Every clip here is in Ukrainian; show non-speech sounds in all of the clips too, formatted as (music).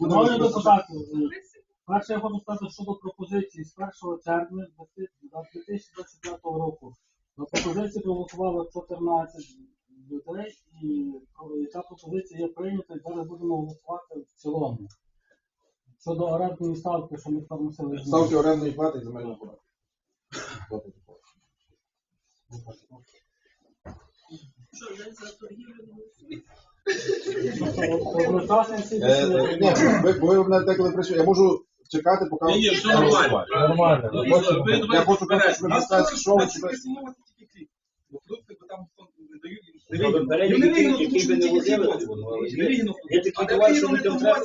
Шановні депутати, перше я хочу сказати щодо пропозиції з 1 червня 2025 року. На пропозиції проголосувало 14 людей, і ця пропозиція є прийнята, і зараз будемо голосувати в цілому. Щодо орендної ставки, що ми там мусили Ставки орендної плати і земельного податку. Що, за торгівлю не Тобто, Е, е, ви, ви мене деколи прийшли. Я можу чекати, поки... Ні, ні, все нормально. Нормально. Ну, Я хочу, ви я ви просто що ви не. Ну, Ну, який що Не вигідно. Є такі товари, що людям Я-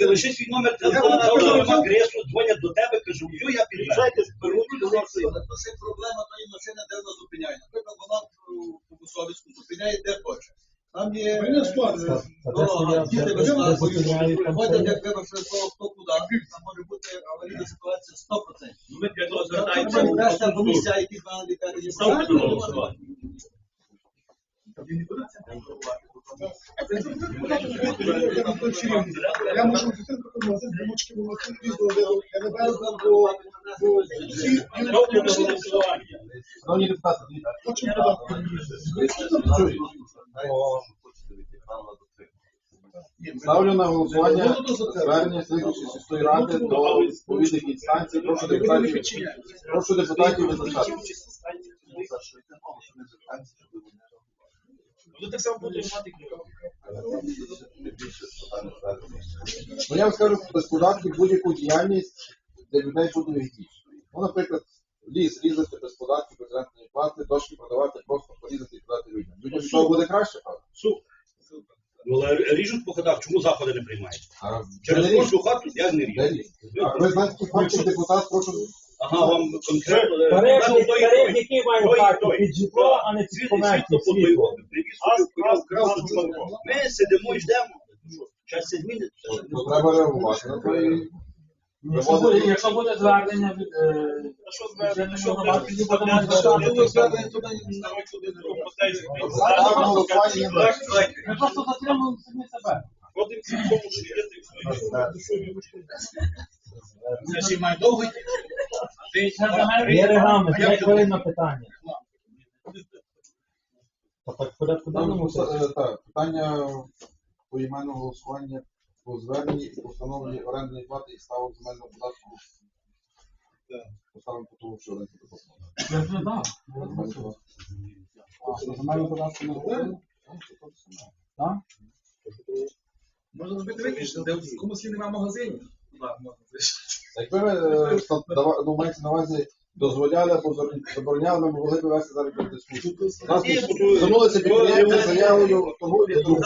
я- я свій номер телефону, кресла, дзвонять до тебе, кажу, що я під'їжджайте, беруть, голосуємо. Проблема тої машини, де вона зупиняє. Наприклад, вона зупиняє де хоче. Там є е, діти без нас зупиняють, там ходять, це- як вибачте, хто хто куди. Там може бути аварійна ситуація 100%. Ну, Ми для того звертаємося. які знали. Я можу дитинку магазин примочки волосин відео, я не беру бо всі до. Шановні депутати, чують. Ставлю на голосування звернення слідчої сільської ради до відповідних інстанцій. Прошу депутатів, прошу депутатів визначатися. Ну, так само буде мати Ну, я вам скажу, без податків будь-яку діяльність для людей буде вигідніше. Ну, наприклад, ліс різати без податків, без рентної плати, дошки продавати, просто порізати і продати людям. Людям того буде краще, правда? Супер. Ну, але ріжуть по ходах, чому заходи не приймають? А Через де кожну хату як не Де ріжуть? ріж? А ви знаєте, факт, депутат, прошу Ага, вам конкретно... той- тариф, який має хату під житло, а не під Світ- комерцію. світло по той світло. вогу. Привіз собі, вкрав, вкрав, вкрав. Ми сидимо і ждемо. Час це змінить. Ну, треба реагувати на і Якщо буде, якщо буде звернення від звернення? Громадських звернення туди, ставимо на не буде. ми просто затримуємо самі себе. Тому, що є Це ще має Є регламент, питання. Та так в порядку е, все. так, питання поіменного голосування по зверненні і постановленні орендної плати і ставок земельного податку. Поставимо по тому, що орендна плата. Я вже дав. А, що земельну податку не говорили? Так? Можна зробити виключно, де комусь немає магазинів. Якби ви е, ста- дава- ну, маєте на увазі дозволяли або забороняли, ми могли б вести зараз дискусію. Нас звернулися підприємці заявою того і того.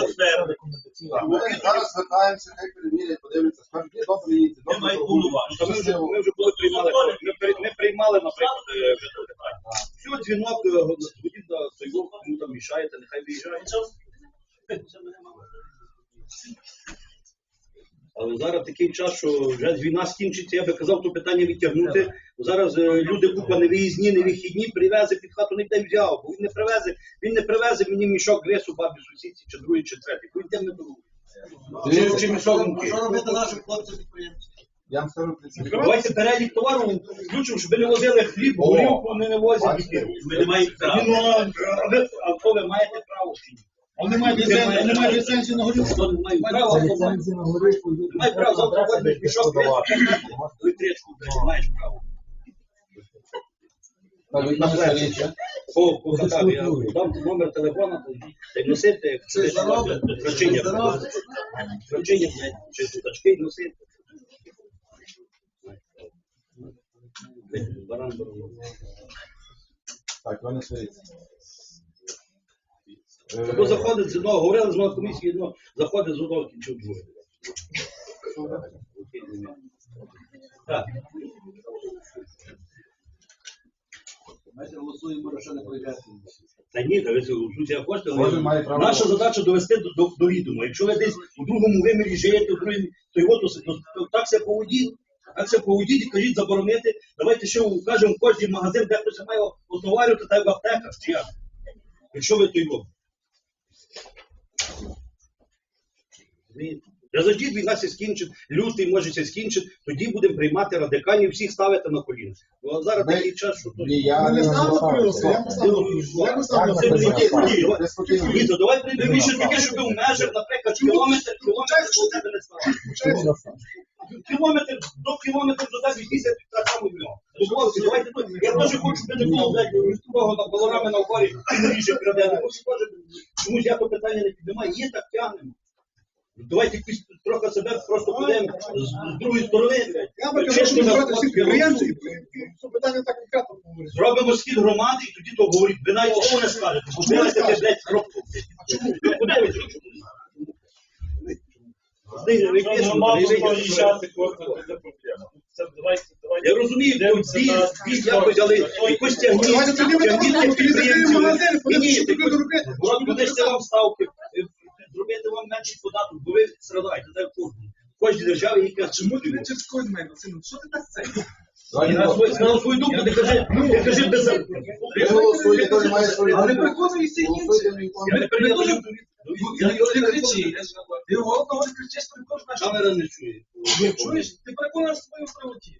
Ми зараз звертаємося, хай перевірять, подивляться, скажуть, ні, добре, їдьте, добре, торгуйте. Ми вже, коли приймали, ми, приймали, наприклад, е, вже питання. Все, дзвінок, е, ходіть на той кому там мішаєте, нехай виїжджає. Але зараз такий час, що вже війна скінчиться, я би казав, то питання відтягнути. Бо Зараз е, люди купа невиїзні, невихідні, привезе під хату, не де взяв, бо він не привезе, він не привезе мені мішок рису бабі сусідці, чи другий, чи третій, бо він тим не дорогу. Дивіться, Чи мішок муки. Що робити нашим хлопцям підприємцям? Я вам скажу, Давайте перелік товару включимо, щоб ви не возили хліб, О, горілку, не не возять. бачите? Ми не маємо права. Ну, а ви- А то ви маєте право чи ні? Вони мають ліцензію, вони мають ліцензію на горілку. Це хто має ліцензії на горілку. йдуть Немає права, завтра продавати. рису, електричку, блядь, маєш право. так, ви. По, по я дам номер телефона, та й носити, здоров'я. Це врачиня, блядь, чи сутачки носити. Баран баран. Так, ви не сваріться. Бо заходить з одного, говорили з одного комісії, одного, заходить з одного кінчу друге. Так. Ми голосуємо, що не пройде. Та ні, та ви це суддя хочете, але Кожен має право. наша задача довести до, до, до відома. Якщо ви десь у другому вимірі живете, у другому, то його то, то, то так себе поводіть, так себе поводіть і кажіть заборонити. Давайте ще кажемо в кожній магазин, де хтось має отоварювати, та й в аптеках, чи як. Якщо ви то його. Розумієте? Grito заждіть війна се скінчить, лютий може се скінчить, тоді будемо приймати радикальні, всіх ставити на коліна. Ну, а зараз такий час, що... Ні, я не не знаю. пріоритет, я поставлю. Я поставлю Це не. Не спокійно. Ні, давай прийдемо більше таке, щоб у межах, наприклад, кілометр, кілометр до тебе не ставати. Кілометр до кілометра до тебе місяць так само. Дозвольте, давайте тут. Я теж хочу, щоб не було блядь, того на колорами на горі, ріже (laughs) краде. Чомусь я то питання не піднімаю. Є так тягнемо. Давайте якось трохи себе просто підемо з, з другої сторони. Я би казав, що на збирати всіх підприємців, що питання так конкретно говорить. Зробимо схід громади і тоді то говорить, ви навіть того не скажете, бо ви не таке, блядь, кропку. Ви куди ви чому? Ну, мало вийдеш. поїжджати це проблема. Це давайте, давайте. Я розумію, що Дивимося на- якось, але якось тягніть, Давайте тоді ми тягніть тих підприємців. Ні, подивіться, що ти тут люди роблять. От подивіться вам ставки, зробити податок, бо ви страдаєте, в кожному. В кожній державі є якась Чому ти не через когось мене? Сину, що ти так це? На свою, думку, не кажи, не кажи без не Але приходить і не- не прийняв дуже- до Я. Ти голосно говориш, кричиш, приходиш на що? Камера не чує. Ти чуєш? Ти переконаєш своєму правоті.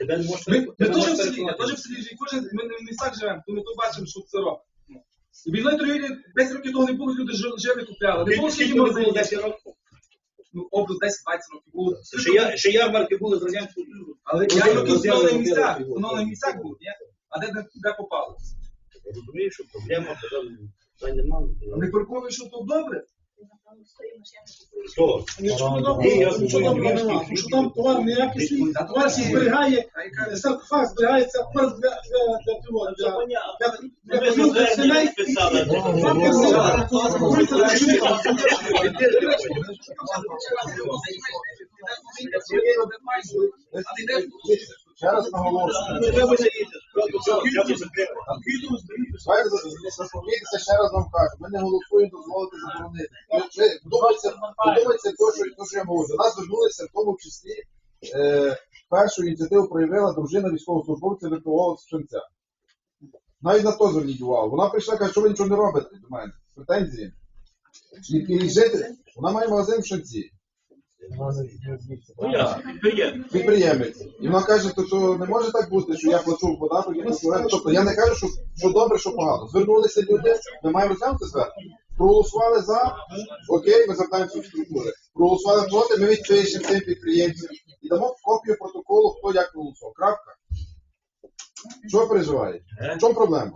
Не. Ми, ми теж в селі, я теж в селі кожен, ми не в містах живемо, то ми то бачимо, що це робить. І війною торгівлі 10 років того не було, люди жили, жили купляли. Не було Скільки скільки було магазинів. 10 років? Ну, область 10-20 років було. Ще, я, ще ярмарки були з радянського Союзу. Але Ну, я взяли, знову на взяли, місцях, взяли. воно на місцях було, ні? А де, де, де попало? Я розумію, що проблема, там, немає. Не переконую, що то добре? Хто? Якщо не Ні, що там нема, що там товар неякісний, Та товар всі зберігає, саркофаг зберігається тепер для, для, для, цього, для, для, для, Ще раз наголошую. Давайте ще раз вам кажу. Ми не голосуємо дозволити заборонити. Ви, ви вдумайтеся, вдумайтеся те, що, те, що я говорю. До нас звернулися в тому числі е, першу ініціативу проявила дружина військовослужбовця ВПО Шенця. Навіть на то зверніть увагу. Вона прийшла каже, що ви нічого не робите до мене. З жити. Вона має магазин в Шенці. Ну, ясно, підприємець. підприємець. І вона каже, то, то не може так бути, що я плачу податок і плачу. Тобто я не кажу, що, що добре, що погано. Звернулися люди, ми маємо розглянути звернення. Проголосували за, окей, ми звертаємося в структури. Проголосували проти, ми відпишемо цим підприємцям і дамо копію протоколу, хто як голосував. Крапка. Що ви переживаєте? В чому проблема?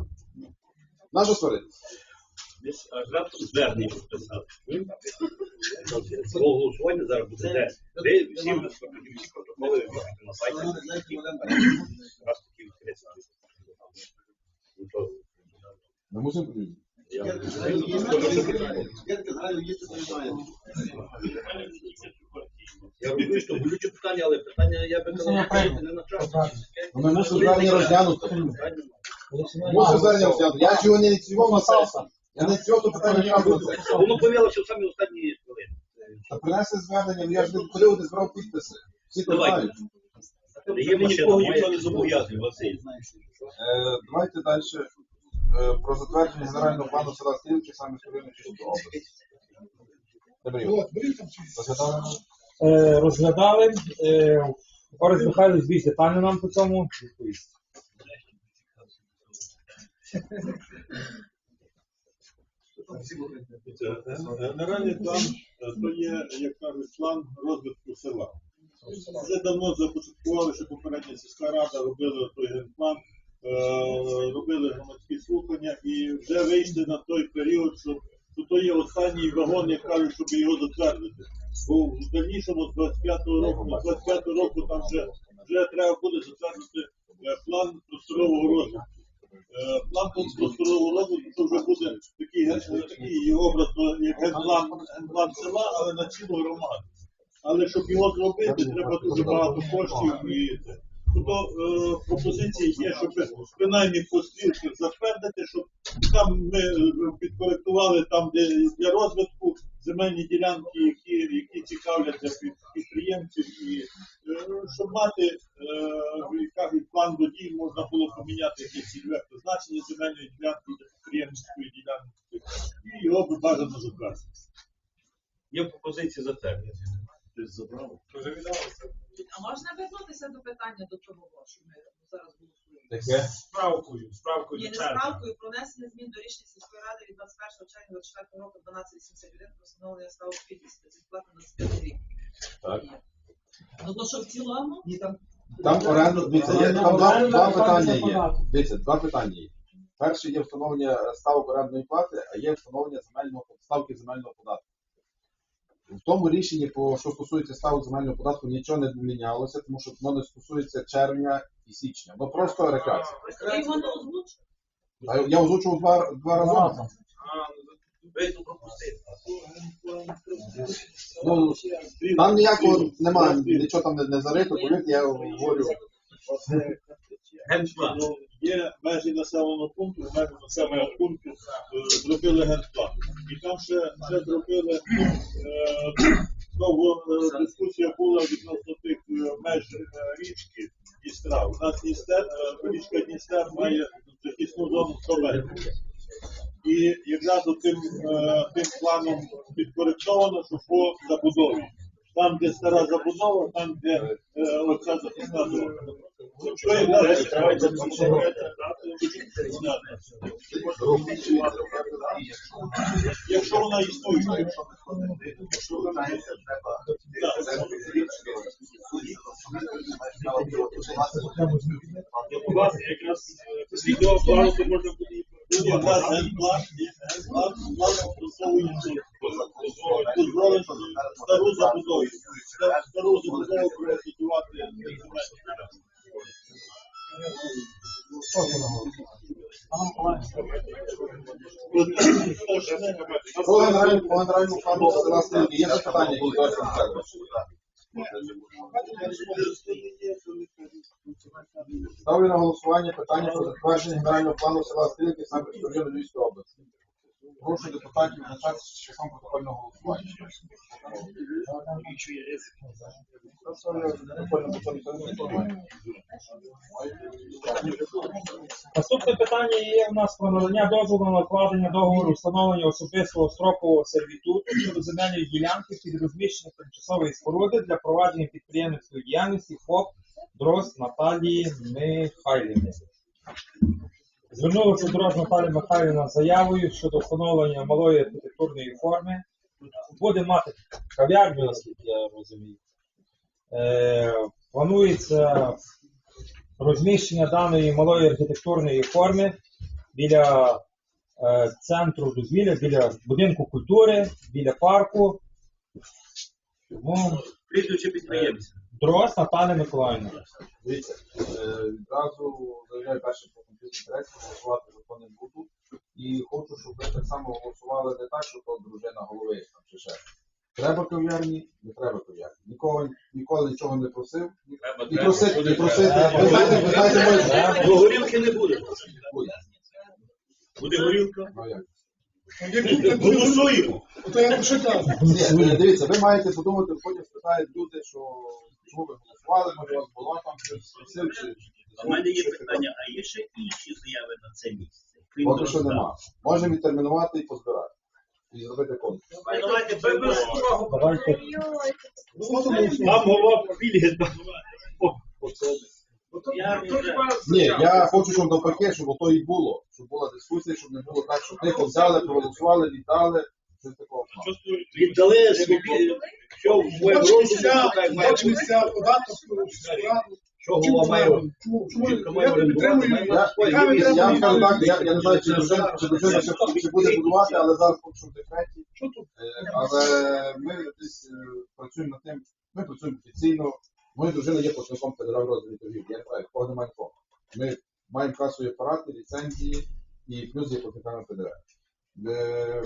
Наша сварити. Десь аж раптом звернення підписати. Свого голосування зараз буде де. Ви всі всі протоколи на сайті. Раз такі відкриті. Ну, Ми мусимо подивитися. я- розумію, що болюче питання, але питання я би казав, не на час. Ми мусимо звернення розглянути. Мусимо звернення розглянути. Я ж його не ініціював на сайті. Я не ініціював то питання не кажу. Воно появилося в самі останні хвилини. Та принесли звернення, я ж не ходив, не збирав підписи. Всі то знають. Є нікого нічого не зобов'язує, Василь. Е, Давайте далі. Е, Про затвердження генерального плану села Стрілки, саме сторони Чистої області. Розглядали? Е, Орест Михайлович більш детально нам по цьому відповість. Генеральний план е, то є, як кажуть, план розвитку села. Вже давно започаткували, що попередня сільська рада робила той генплан, е, робили громадські слухання і вже вийшли на той період, що, то є останній вагон, як кажуть, щоб його затвердити. Бо в дальнішому з 25-го року, з 25-го року там вже, вже треба буде затвердити е, план просторового розвитку. Е, План просторового розвитку це вже буде такий, ген- такий образно, як генплан, генплан села, але на цілу громаду. Але щоб його зробити, треба дуже багато коштів і це. Тобто е, пропозиції є, щоб принаймні по стрілках затвердити, щоб там ми е, підкоректували там, де для розвитку земельні ділянки, які, які цікавлять для підприємців, і е, щоб мати, е, як кажуть, план до дій, можна було поміняти якесь цільове призначення земельної ділянки для підприємницької ділянки, і його би бажано затвердити. Є пропозиції затвердити. А можна вернутися до питання до того, що ми зараз голосуємо? Таке. Справкою, справкою Є не черги. справкою про внесення змін до рішення сільської ради від 21 червня 24 року 1281 про встановлення ставок підлість та безплатно на 25 рік. Так. Ну то що в цілому? Ні, там Там оренду, дивіться, є там два, два питання є. Дивіться, два питання є. Перше є встановлення ставок орендної плати, а є встановлення земельного ставки земельного податку. В тому рішенні, по що стосується ставок земельного податку, нічого не мінялося, тому що воно не стосується червня і січня. Воно просто рекреація. ви його не озвучили. А Я озвучував два, два рази. Разом. Ви пропустили. Ну, там ніякого немає, нічого там не, не зарито, повірте, я говорю. Є межі населеного пункту, в межах населеного пункту е, зробили генплан. І там ще, ще зробили е, довго е, дискусія була відносно тих меж річки Дністра. У нас Дністер, річка Дністер має захисну зону 100 метрів. І якраз тим, тим планом підкоректовано, що по забудові. Там, де стара забудова, там, де оця захисна зона. Що якраз Якщо вона існує. У вас якраз після цього плану то можна буде якраз генплан, план стосовує стару забудову. Стару забудову приватизувати. По генеральному, по генеральному плану села є запитання, які зараз розглядають? Ставлю на голосування питання про затвердження генерального плану села Стрілки району Львівської області. Прошу депутатів визначатися шляхом протокольного голосування. Наступне питання є у нас про надання дозволу на накладення договору встановлення особистого строкового сервітуту щодо земельної ділянки під розміщення тимчасової споруди для провадження підприємницької діяльності ФОП ДРОЗ Наталії Михайлівни. Звернулася ДРОЗ Наталія Михайлівна з заявою щодо встановлення малої архітектурної форми. Буде мати кав'ярню, наскільки я розумію. Е, планується розміщення даної малої архітектурної форми біля е, центру дозвілля, біля будинку культури, біля парку. Тому Прізвище підприємця. Дрозд Наталя Миколаївна. Дивіться, е, відразу заявляю перше інтересів, голосувати за то не буду. І хочу, щоб ви так само голосували не так, що то дружина голови там чи ще. Треба кав'ярні, не треба кав'ярні. Нікого ніколи нічого не просив. І просити, і просити. Ви знаєте, ви знаєте, моє Бо горілки не буде. Буде. Буде горілка. Ну, як? Голосуємо. То я що кажу? Ні, дивіться, ви маєте подумати, потім спитають люди, що чому ви голосували, може у вас була там щось просив, чи У мене є питання, а є ще інші заяви на це місце? Крім поки що нема. Можемо відтермінувати і позбирати. І зробити конкурс. Давайте без увагу. Давайте Там голова. Я вже- Ні, я хочу, щоб навпаки, щоб ото і було, щоб була дискусія, щоб не було так, що тихо взяли, проголосували, віддали. Щось такого. Віддали собі, що в моє гроші, так має бути. Податок. Що голова? Чому? Я має підтримую. Я, я, я вам скажу так, я, я не знаю, чи дружина, чи дружина ще, ще буде будувати, але зараз поки що в декреті. Що тут? Е, Але ми десь е, працюємо над тим, ми працюємо офіційно. Моя дружина є платником федерального розвитку торгів. Я не знаю, кого немає нікого. Ми маємо касові апарати, ліцензії і плюс є платниками ФДР. Е,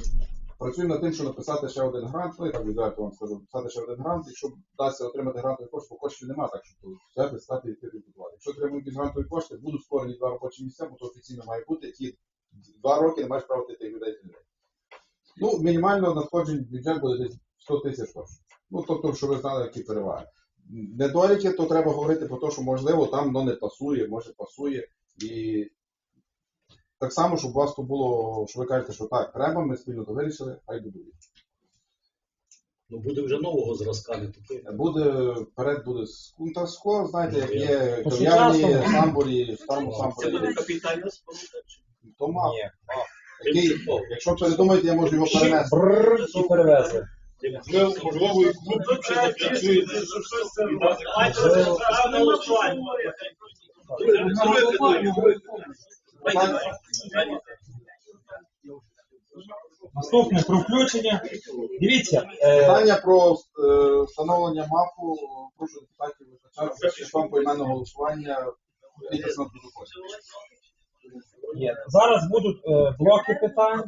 Працюємо над тим, щоб написати ще один грант, ну і так відверто вам скажу, написати ще один грант, якщо вдасться отримати грантові кошти, бо коштів немає, так що все писати і відкрити будувати. Якщо отримують грантові кошти, будуть створені два робочі місця, бо то офіційно має бути, які два роки не маєш права тих людей людей. Ну, мінімально надходжень бюджет буде десь 100 тисяч точно. Ну, тобто, щоб ви знали, які переваги. Недоліки, то треба говорити про те, що можливо там воно не пасує, може пасує. І так само, щоб у вас то було, що ви кажете, що так, треба, ми спільно то вирішили, хай будують. Ну буде вже нового зразка, не таке. Буде, перед буде ну, та скло, знаєте, як є кав'ярні, сучасному. самбурі, там Це самбурі. буде капітальна споруда. чи? То мав. Ні. Який, якщо передумаєте, я можу його перенести. Бррр, і перевезли. Можливо, і клуб працює. Наступне про включення. Дивіться, е, Питання про е, встановлення МАФу, прошу депутатів визначатися шляхом поіменного голосування. Зараз будуть е, блоки питань.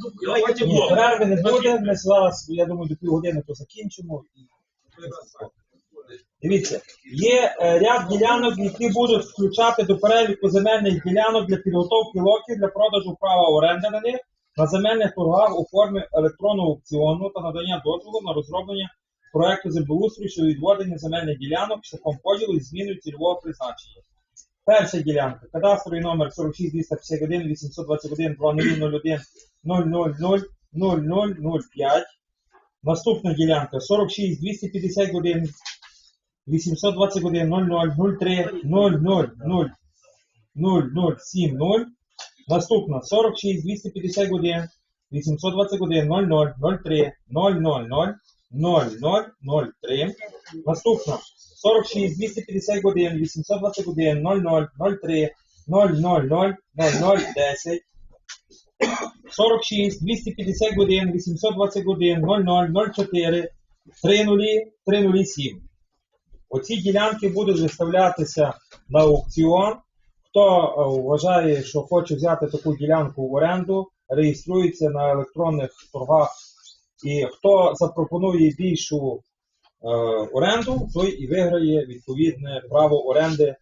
Ні, перерви не буде. Ми зараз, я думаю, до півгодини то закінчимо. Дивіться, є е, ряд ділянок, які будуть включати до переліку земельних ділянок для підготовки локів для продажу права оренди на них на земельних торгах у формі електронного аукціону та надання дозволу на розроблення проекту землеустрою щодо відведення земельних ділянок шляхом поділу і зміною цільового призначення. Перша ділянка. Кадастровий номер 46 251 821 2001 000 0005. Наступна ділянка 46 251 821 0003 00 0070. Наступна 46 251 821 0003 000 0003. Наступна 46 251 821 0003 000 0010. 46 251 821 0004 30 307. Оці ділянки будуть виставлятися на аукціон. Хто е, вважає, що хоче взяти таку ділянку в оренду, реєструється на електронних торгах. І хто запропонує більшу е, оренду, той і виграє відповідне право оренди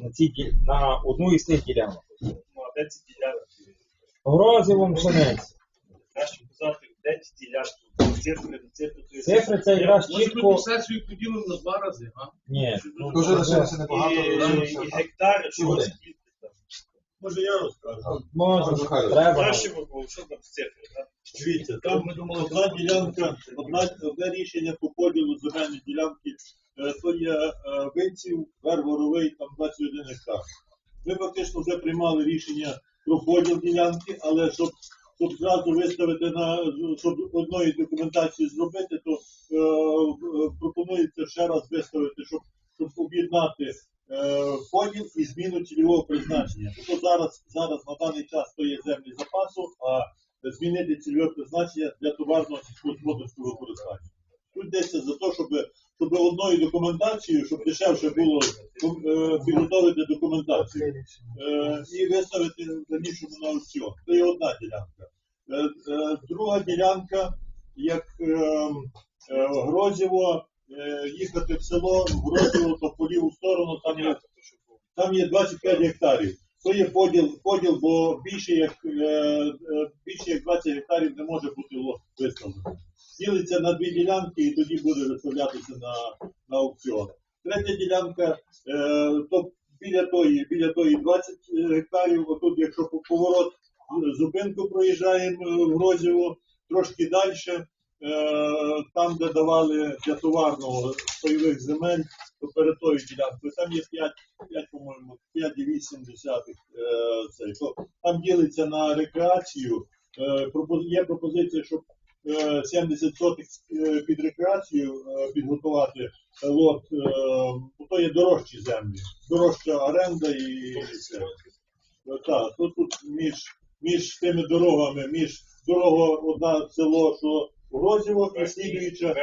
на, ці, на одну із цих ділянок. Ну, а де ці ділянки? Грозівом пшениць. Краще казати, де ці ділянки? Цифри, цифри. Цифри це якраз Може, ми чітко. сесію поділимо на два рази, а? Ні, Дуже лишилося небагато. І, гектари, що Буде. скільки там? Може я розкажу. може, Михайло. треба. Краще, бо що там з цифри, так? Дивіться, там одна ділянка, одна, одне рішення по поділу земельної ділянки, е, то є е, винців, Вергоровий, там 21 гектар. Ми фактично вже приймали рішення про поділ ділянки, але щоб, зразу виставити на щоб одної документації зробити, то е, пропонується ще раз виставити, щоб, щоб об'єднати е, поділ і зміну цільового призначення. Тобто зараз, зараз на даний час то є землі запасу, а змінити цільове призначення для товарного сільськогосподарського використання. Тут йдеться за те, щоб, щоб одною документацією, щоб дешевше було е, підготовити документацію е, і виставити в дальнішому на аукціон. Це є одна ділянка. Е, е, друга ділянка, як е, Грозєво, їхати в село, в Грозєво, то по ліву сторону, там є, там є 25 гектарів. То є поділ, поділ, бо більше як, більше як 20 гектарів не може бути виставлено. Ділиться на дві ділянки і тоді буде виставлятися на, на аукціон. Третя ділянка, то біля тої, біля тої 20 гектарів, отут, якщо по- поворот зупинку проїжджаємо е, в Грозєво, трошки далі, е, там, де давали для товарного пайових земель, то перед тою ділянкою, там є 5, 5 по-моєму, 5,8 десятих, е, там ділиться на рекреацію. Є пропозиція, щоб е, 70 сотих під рекреацію підготувати лот, то є дорожчі землі, дорожча оренда і все. Так, тут, тут між, між тими дорогами, між дорога одна село, що Грозіво і слідуюча.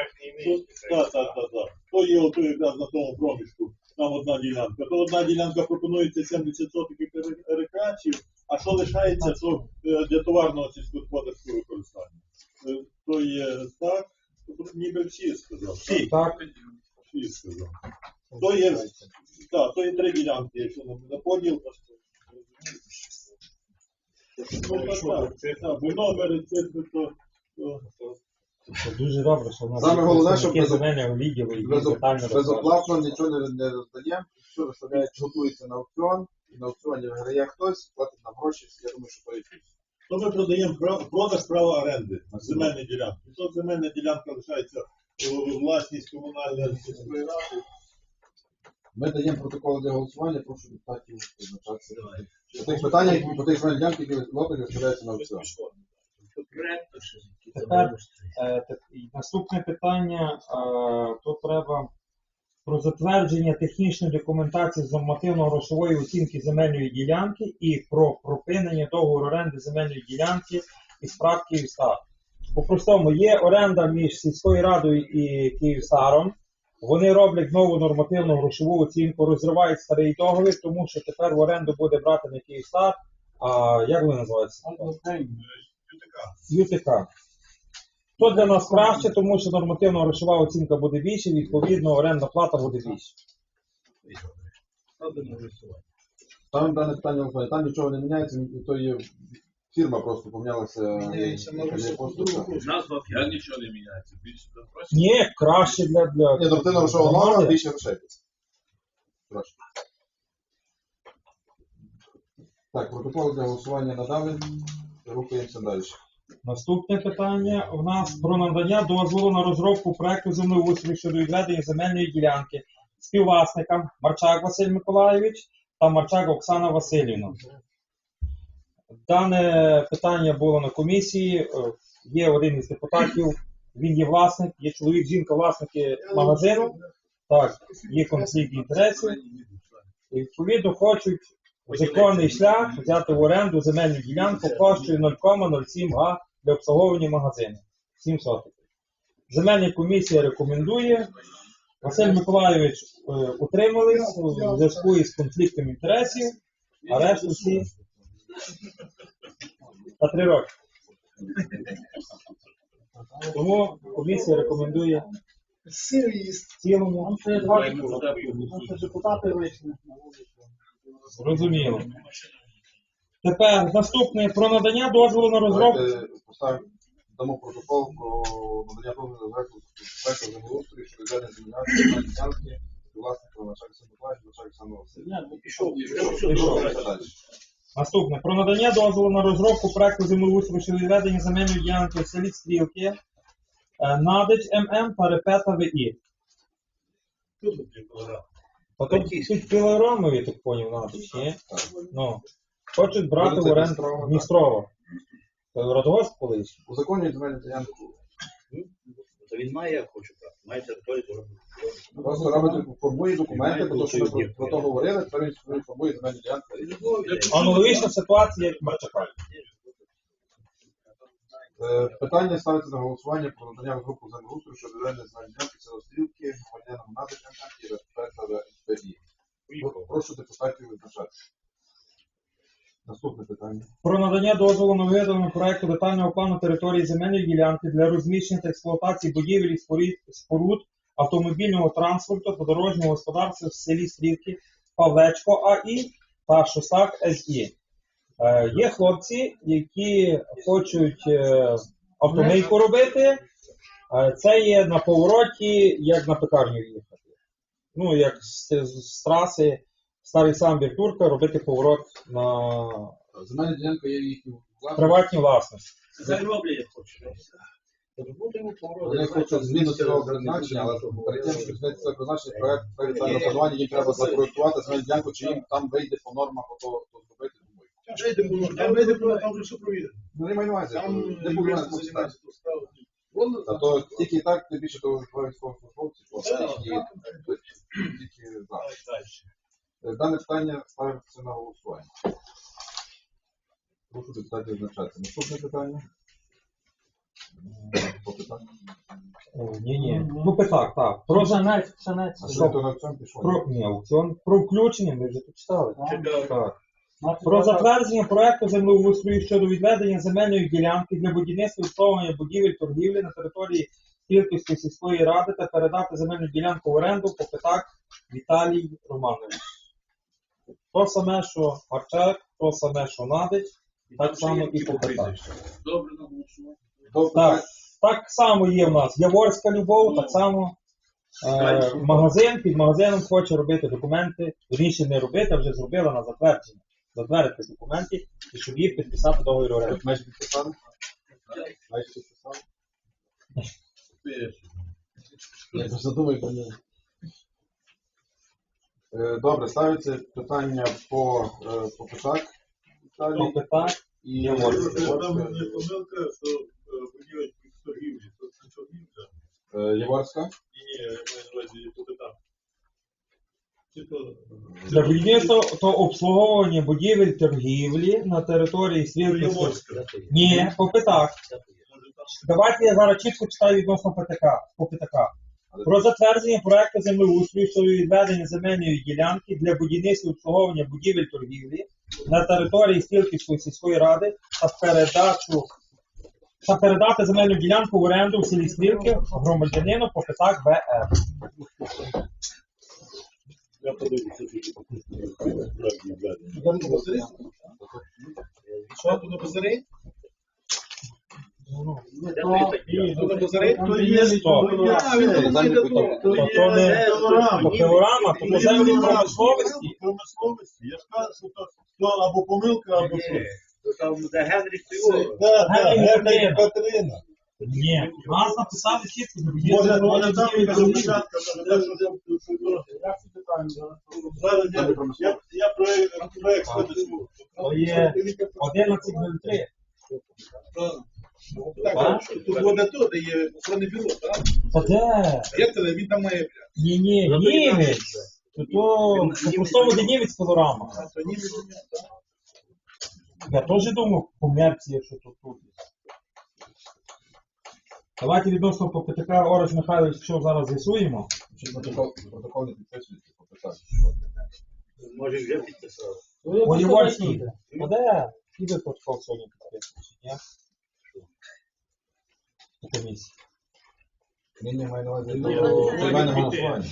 Так, так, так, так. То є ото якраз на тому проміжку. Там одна ділянка. То одна ділянка пропонується 70 сотих під рекреацію, а що лишається, то е, для товарного сільськогосподарського використання. Е, То є так, ніби всі сказав. Всі, Так, всі сказав. То є, так, то є три ділянки, якщо на, на поділ. То це дуже добре, що в нас Саме головне, щоб без- земельного відділу, детально розкажуть. Безоплатно нічого не, не роздаємо. Все виставляється, готується на аукціон, і на аукціоні виграє хтось, платить нам гроші, я думаю, що то і плюс. То ми продаємо продаж права оренди на земельні ділянки. То земельна ділянка лишається у власність комунальної сільської ради. Ми даємо протоколи для голосування, прошу депутатів визначатися. Тих питаннях, які- по тих земельних які лотах розглядається на аукціон. Тепер. Е, так, і Наступне питання, е, тут треба про затвердження технічної документації з нормативно-грошової оцінки земельної ділянки і про припинення договору оренди земельної ділянки із прав Київстар. По-простому, є оренда між сільською радою і Київстаром. Вони роблять нову нормативну грошову оцінку, розривають старий договір, тому що тепер в оренду буде брати не Київстар, а як вони називаються? ЮТК. То для нас краще, тому що нормативна грошова оцінка буде більше, відповідно, орендна плата буде більше. Там дане питання. Там нічого не міняється, то є фірма просто помінялася. Міняється, яка. Назва Я нічого не міняється. Більше запросять. Ні, краще для. для... Ні, нормативна грошова норма, громади. більше грошей. Трошки. Так, протокол для голосування надали. Рухаємося далі. Наступне питання у нас про надання дозволу на розробку проекту землеустрою щодо відведення земельної ділянки співвласникам Марчак Василь Миколайович та Марчак Оксана Васильівна. Дане питання було на комісії. Е, Є один із депутатів, він є власник, є чоловік, жінка, власники магазину. Так, є конфлікт інтересів. І відповідно хочуть законний шлях взяти в оренду земельну ділянку площею 0,07 га для обслуговування магазину. 7 сотих. Земельна комісія рекомендує. Василь Миколайович е, утримались у зв'язку із конфліктом інтересів, а решту всі на три роки. Тому комісія рекомендує цілому. Депутати. Вийшли на Тепер наступне про надання дозволу на розробку. Поставимо, дамо протокол про надання дозволу на проекту землеустрою щодо відведення земельної ділянки начальника Миколаївича, начальника Санова Василя. Ні, Пішов, Пішов. Наступне про надання дозволу на розробку проекту землеустрою щодо відведення земельної ділянки в селі Стрілки, е, Надич ММ та Репета ВІ. А тут тут кілограмові, так поняв, Надич, ні? Ну, хочуть брати в оренду Дністрово, так. Це Радгосп колись. У законі земельну ділянку То він має, як хоче брати. Має територію, то робить. просто робить формує документи, бо то, що ми про, то говорили, тепер він формує земельну ділянку. Аналогічна ситуація, як в Марчака. Е, Питання ставиться на голосування про надання розробку землеустрою щодо відведення земельної ділянки села Стрілки, громадянам Надичем і Репета ВІ. Прошу депутатів визначатися. Наступне питання. Про надання дозволу на виготовлення проекту детального плану території земельної ділянки для розміщення та експлуатації будівель і споруд автомобільного транспорту та дорожнього господарства в селі Стрілки Павлечко АІ та Шостак СІ. Е, є хлопці, які хочуть е, автомийку робити. Е, це є на повороті, як на пекарню їхати. Ну, як з, з траси Старий Самбір Турка робити поворот на Земельна ділянка є їхню власністю. приватній власності. Хоче. Будемо Вони хочуть зміну цього призначення, але перед тим, щоб змінити це призначення, проект детального планування, їм треба запроектувати земельну ділянку, чи їм там вийде по нормах, то, то зробити, думаю. Там вийде, про- там вже все провірено. Ну, не маю на увазі, Там не. А то тільки так, тим більше то два військовослужбовці, то тільки, тільки за. Е, Дане питання ставиться на голосування. Прошу депутатів визначатися. Наступне питання. По питанню. Ні, ні. Ну, так, так. Про, за- Пшенець. А що то на аукціон пішло? про, ні, аукціон, про включення ми вже тут читали. Так. Так. Про затвердження проекту землеустрою щодо відведення земельної ділянки для будівництва і обслуговування будівель торгівлі на території Кілківської сільської ради та передати земельну ділянку в оренду по питак Віталій Романович. То саме, що Марчак, то саме, що Надич, так само і Попитач. Добре на голосування. Так, так само є в нас Яворська любов, так само е, магазин під магазином хоче робити документи, вірніше не робити, а вже зробила на затвердження. Затвердити документи, і щоб їх підписати договір оренди. Майже підписали? Майже підписали? Я просто думаю, що ні. Е, Добре, ставиться питання по, е, по Писак. Віталій. Попитак. І Там Яворська. є помилка, що е, будівель торгівлі, то це торгівля. Е, Яворська. Ні, ні, я маю на увазі попитав. Для будівництва то обслуговування будівель торгівлі на території Свірківської. Ні, по питах. Давайте я зараз чітко читаю відносно ПТК, по ПТК. Про затвердження проекту землеустрою щодо відведення земельної ділянки для будівництва і обслуговування будівель торгівлі на території Стрілківської сільської ради та передачу та передати земельну ділянку в оренду в селі Стрілки громадянину по питах ВР. Я подивлюся, що тут. Посередині? Що тут посередині? Тут? То Землі або помилка, або що. Там де Генріх Тойо. Да, да, Генріх Генріх Катерина. Катерина. Ні, нас написали чітко, Може, може там якась опечатка, що я, я, я проект, проект винесу. То є 11.03. Так, тут буде тут, є охоронне бюро, так? Та де? Це, він там має бля. Ні, ні, німець. То то по-простому де німець пилорама. А то ні, ні, ні, так. Я теж думав, комерція, що тут тут. Давайте відносно по ПТК Орес Михайлович, що зараз з'ясуємо. Чи протокол, протокол не підписується по Писак? Може вже підписав. Воєвольський. А де? Іде протокол сьогодні підписується, ні? Комісії. Ні, ні, на увазі. Ну, до голосування.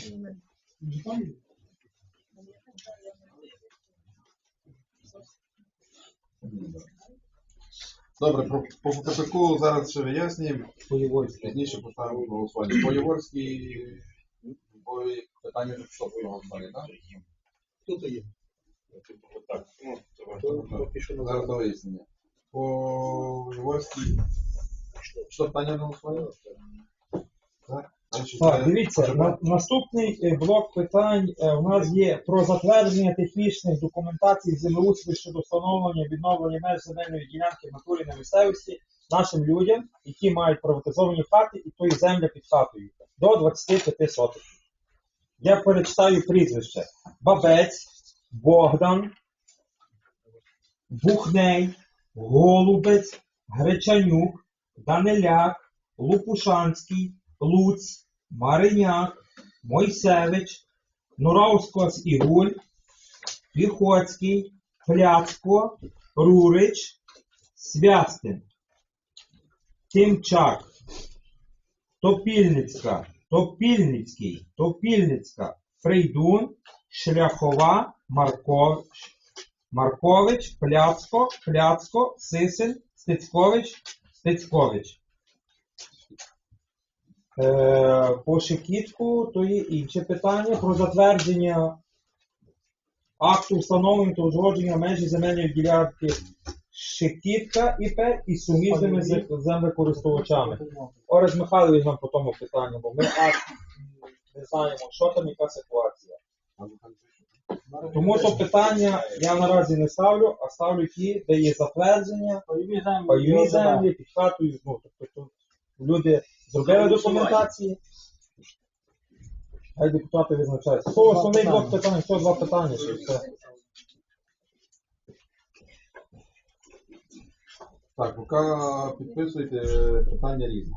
Добре, про, по протоколу зараз ще вияснюємо. Воєвольський. Пізніше поставимо на голосування. По Яворській по питанню не пішло по голосування, так? Хто то є? Так, ну, давай. Зараз до вияснення. По Яворській що питання на голосування? Так. Це- дивіться, на, наступний е, блок питань е, у нас є про затвердження технічних документацій землеустрою щодо встановлення відновлення меж земельної ділянки в натурі на місцевості нашим людям, які мають приватизовані хати і тої землі під хатою до 25 соток. Я перечитаю прізвище: Бабець, Богдан, Бухней, Голубець, Гречанюк, Даниляк, Лупушанський, Луць, Мариняк, Мойсевич, Нуравськос Ігуль, Піхоцький, Пляцко, Рурич, Свястин, Тимчак, Топільницька, Топільницький, Топільницька, Фрейдун, Шляхова, Маркович, Маркович, Пляцко, Пляцко, Сисин, Стецькович, Стецькович. Е, по Шикітку, то є інше питання про затвердження акту встановлення та узгодження межі земельної ділянки Шикітка ІП і суміжними землекористувачами. Орес Михайлович нам по тому питанню, бо ми акт не знаємо, що там, яка ситуація. Тому то питання я наразі не ставлю, а ставлю ті, де є затвердження, Пайові землі. пайові землі, під хатою, ну, тобто тут люди зробили документації. Хай депутати визначаються. То основний блок питань, то два питання, що все. Так, поки підписуєте питання різне.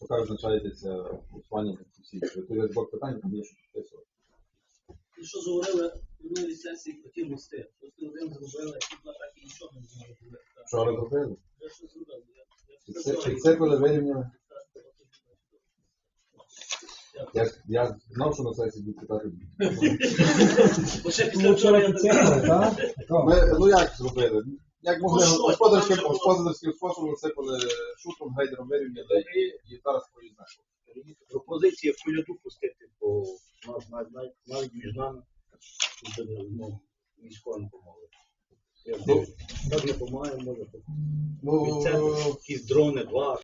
Поки визначаєте це голосування всі. Тут є блок питань, там є що підписувати. І що говорили в минулій сесії хотів мости. Просто один зробили, а два так і нічого не зробили. Вчора зробили. Я що зробив? Я- я Це, це коли вирівняли. Я, я знав, що на сесії будуть питати. Бо ще після вчора я вчора підсипали, так? Ми, ну як зробили? Як могли Ну, господарським, господарським способом висипали шутром, гейдером вирівняли і, і зараз проїзна. Пропозиція в коляду пустити, бо навіть, між нами ну, військовим допомоги. Ну, Так не допомагає, може. Ну, Якісь дрони, два.